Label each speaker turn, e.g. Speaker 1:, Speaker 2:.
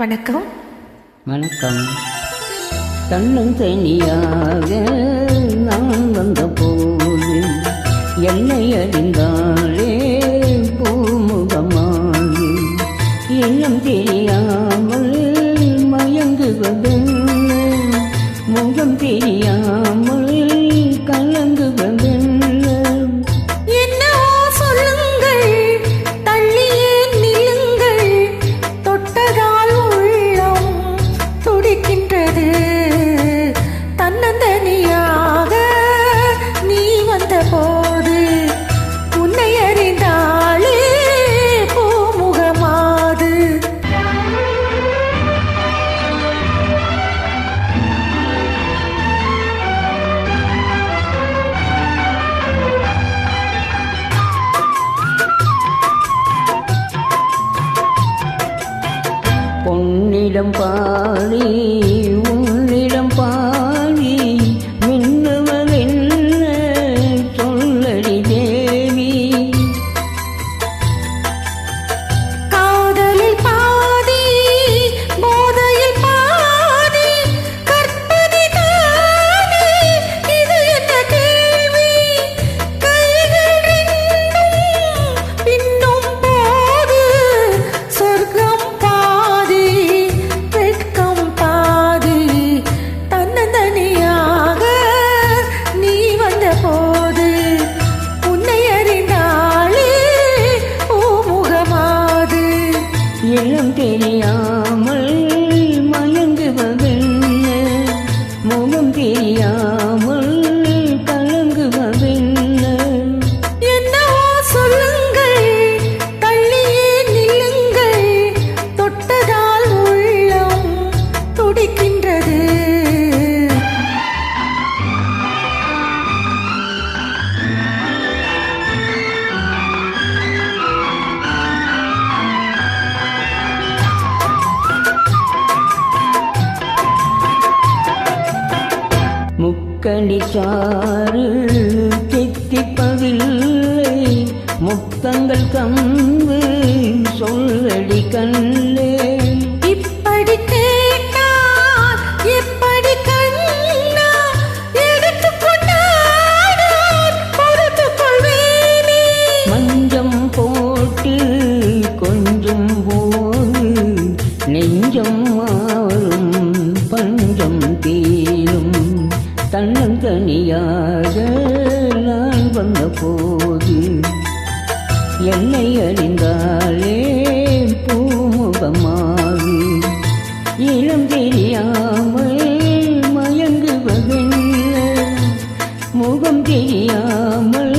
Speaker 1: வணக்கம்.
Speaker 2: வணக்கம். தன்னும் தனியாக நான் வந்த போது என்னை அறிந்தாளே பூமுகமாகி இன்னும் தெரியாமல் மயங்குவதென்ன? முகம் தெரியாமல் பொன்னிடம் பாடி கடிசாறு தித்திப்பதில்லை முத்தங்கள் கம்பு சொல்லடி கண்ணே. வந்த போது என்னை அறிந்தாலே பூமுகமாகி இளம் தெரியாமல் மயங்குவதில்லை முகம் தெரியாமல்